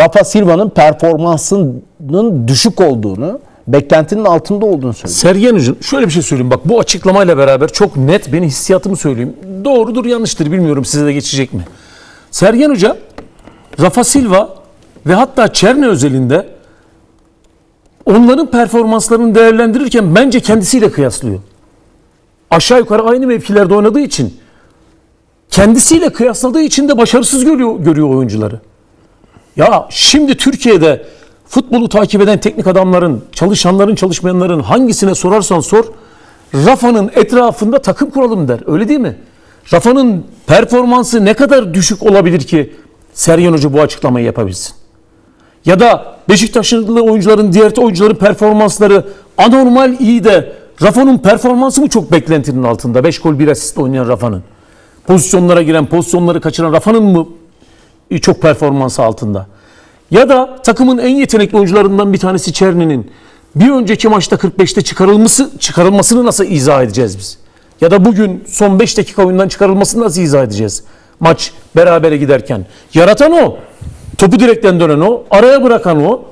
Rafa Silva'nın performansının düşük olduğunu, beklentinin altında olduğunu söylüyor. Sergen Hocam şöyle bir şey söyleyeyim. Bak bu açıklamayla beraber çok net benim hissiyatımı söyleyeyim. Doğrudur yanlıştır bilmiyorum size de geçecek mi? Sergen Hoca Rafa Silva ve hatta Çerne özelinde onların performanslarını değerlendirirken bence kendisiyle kıyaslıyor. Aşağı yukarı aynı mevkilerde oynadığı için kendisiyle kıyasladığı için de başarısız görüyor, görüyor oyuncuları. Ya şimdi Türkiye'de futbolu takip eden teknik adamların, çalışanların, çalışmayanların hangisine sorarsan sor, Rafa'nın etrafında takım kuralım der. Öyle değil mi? Rafa'nın performansı ne kadar düşük olabilir ki Sergen Hoca bu açıklamayı yapabilsin? Ya da Beşiktaşlı oyuncuların, diğer oyuncuların performansları anormal iyi de Rafa'nın performansı mı çok beklentinin altında? 5 gol 1 asist oynayan Rafa'nın. Pozisyonlara giren, pozisyonları kaçıran Rafa'nın mı çok performansı altında? Ya da takımın en yetenekli oyuncularından bir tanesi Çerni'nin bir önceki maçta 45'te çıkarılması çıkarılmasını nasıl izah edeceğiz biz? Ya da bugün son 5 dakika oyundan çıkarılmasını nasıl izah edeceğiz? Maç berabere giderken. Yaratan o. Topu direkten dönen o. Araya bırakan o.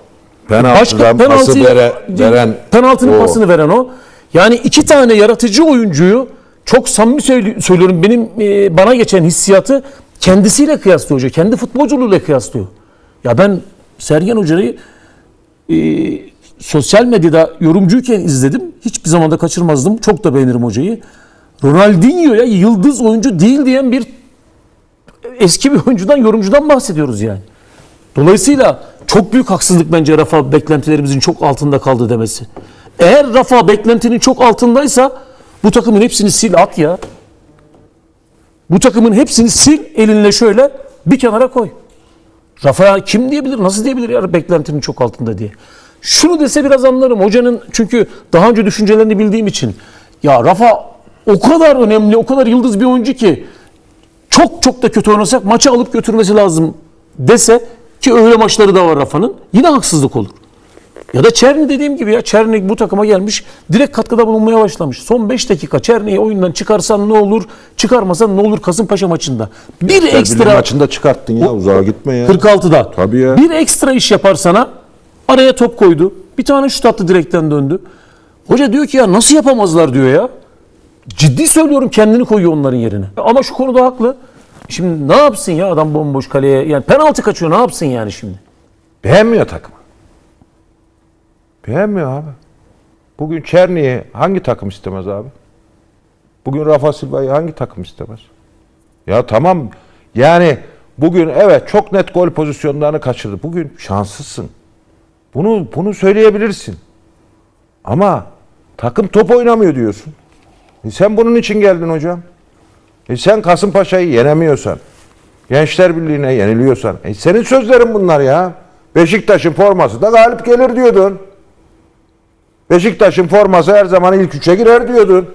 Penaltıdan pası penaltıyı- vere- veren penaltının o. pasını veren o. Yani iki tane yaratıcı oyuncuyu çok samimi söylüyorum benim e, bana geçen hissiyatı kendisiyle kıyaslıyor hoca. Kendi futbolculuğuyla kıyaslıyor. Ya ben Sergen Hoca'yı e, sosyal medyada yorumcuyken izledim. Hiçbir zaman da kaçırmazdım. Çok da beğenirim hocayı. Ronaldinho'ya yıldız oyuncu değil diyen bir eski bir oyuncudan, yorumcudan bahsediyoruz yani. Dolayısıyla çok büyük haksızlık bence Rafa beklentilerimizin çok altında kaldı demesi. Eğer Rafa beklentinin çok altındaysa bu takımın hepsini sil at ya. Bu takımın hepsini sil elinle şöyle bir kenara koy. Rafa kim diyebilir, nasıl diyebilir ya beklentinin çok altında diye. Şunu dese biraz anlarım. Hocanın çünkü daha önce düşüncelerini bildiğim için. Ya Rafa o kadar önemli, o kadar yıldız bir oyuncu ki çok çok da kötü oynasak maçı alıp götürmesi lazım dese ki öyle maçları da var Rafa'nın yine haksızlık olur. Ya da Çerni dediğim gibi ya Çerni bu takıma gelmiş direkt katkıda bulunmaya başlamış. Son 5 dakika Çerni'yi oyundan çıkarsan ne olur çıkarmasan ne olur Kasımpaşa maçında. Bir Ekstra ekstra maçında çıkarttın ya uzağa gitme ya. 46'da. Tabii ya. Bir ekstra iş yapar sana. Araya top koydu. Bir tane şut attı direkten döndü. Hoca diyor ki ya nasıl yapamazlar diyor ya. Ciddi söylüyorum kendini koyuyor onların yerine. Ama şu konuda haklı. Şimdi ne yapsın ya adam bomboş kaleye. Yani penaltı kaçıyor ne yapsın yani şimdi? Beğenmiyor takımı. Beğenmiyor abi. Bugün Çerni'yi hangi takım istemez abi? Bugün Rafa Silva'yı hangi takım istemez? Ya tamam yani bugün evet çok net gol pozisyonlarını kaçırdı. Bugün şanslısın. Bunu bunu söyleyebilirsin. Ama takım top oynamıyor diyorsun. E sen bunun için geldin hocam. E sen Kasımpaşa'yı yenemiyorsan, Gençler Birliği'ne yeniliyorsan, e senin sözlerin bunlar ya. Beşiktaş'ın forması da galip gelir diyordun. Beşiktaş'ın forması her zaman ilk üçe girer diyordun.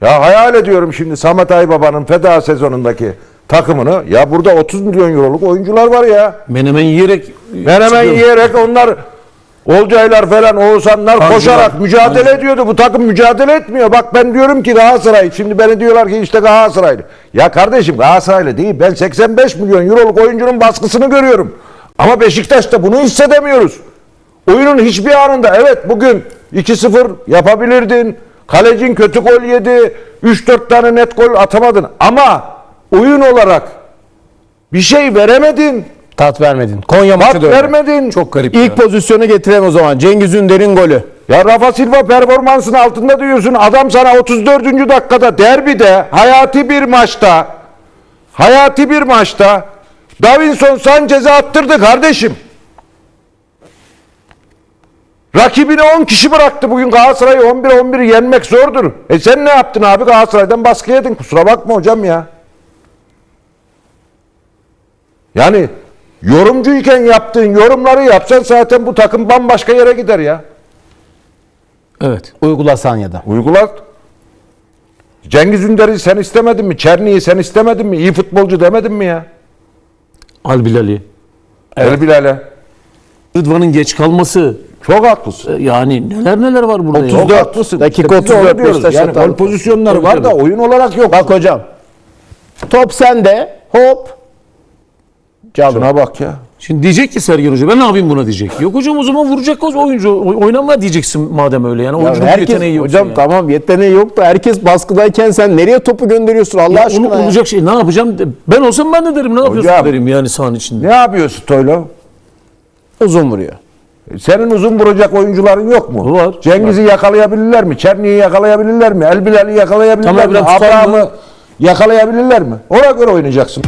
Ya hayal ediyorum şimdi Samet Aybaba'nın feda sezonundaki takımını. Ya burada 30 milyon euroluk oyuncular var ya. Menemen yiyerek Menemen çıkıyor. yiyerek onlar Olcaylar falan Oğuzhanlar Tancılar, koşarak mücadele tancı. ediyordu. Bu takım mücadele etmiyor. Bak ben diyorum ki Galatasaray. Şimdi beni diyorlar ki işte Galatasaraylı. Ya kardeşim Galatasaraylı değil. Ben 85 milyon euroluk oyuncunun baskısını görüyorum. Ama Beşiktaş'ta bunu hissedemiyoruz. Oyunun hiçbir anında evet bugün 2-0 yapabilirdin. Kalecin kötü gol yedi. 3-4 tane net gol atamadın. Ama oyun olarak bir şey veremedin. Tat vermedin. Konya maçı Tat da öyle. vermedin. Çok garip İlk pozisyonu getiren o zaman Cengiz Ünder'in golü. Ya Rafa Silva performansın altında diyorsun. Adam sana 34. dakikada derbide hayati bir maçta hayati bir maçta Davinson Sanchez'e attırdı kardeşim. Rakibini 10 kişi bıraktı bugün Galatasaray'ı 11-11 yenmek zordur. E sen ne yaptın abi Galatasaray'dan baskı yedin kusura bakma hocam ya. Yani yorumcuyken yaptığın yorumları yapsan zaten bu takım bambaşka yere gider ya. Evet. Uygulasan ya da. Uygulat. Cengiz Ünder'i sen istemedin mi? Çerni'yi sen istemedin mi? İyi futbolcu demedin mi ya? Al Bilal'i. El Bilal'e. Rıdvan'ın geç kalması Çok haklısın. e, yani neler neler var burada ya. Çok haklısın. Dakika İşte biz de onu 34 diyoruz. Beşiktaş Yani gol pozisyonları var da oyun olarak yok. Bak hocam. Top sende. Hop. Çalım. Şuna bak ya. Şimdi diyecek ki Sergen Hoca ben ne yapayım buna diyecek. Yok hocam o zaman vuracak o oyuncu oy- oynama diyeceksin madem öyle yani. Ya Oyuncunun herkes, yeteneği yok. hocam tamam yeteneği yok da herkes baskıdayken sen nereye topu gönderiyorsun Allah aşkına Onu ya. olacak şey ne yapacağım? Ben olsam ben de derim ne yapıyorsun Hocam. derim yani sahanın içinde. Ne yapıyorsun Toylo? Uzun vuruyor. Senin uzun vuracak oyuncuların yok mu? Var. Cengiz'i yakalayabilirler mi? Çerni'yi yakalayabilirler mi? Elbilal'i yakalayabilirler Tamam, mi? Abraham'ı yakalayabilirler mi? Ona göre oynayacaksın.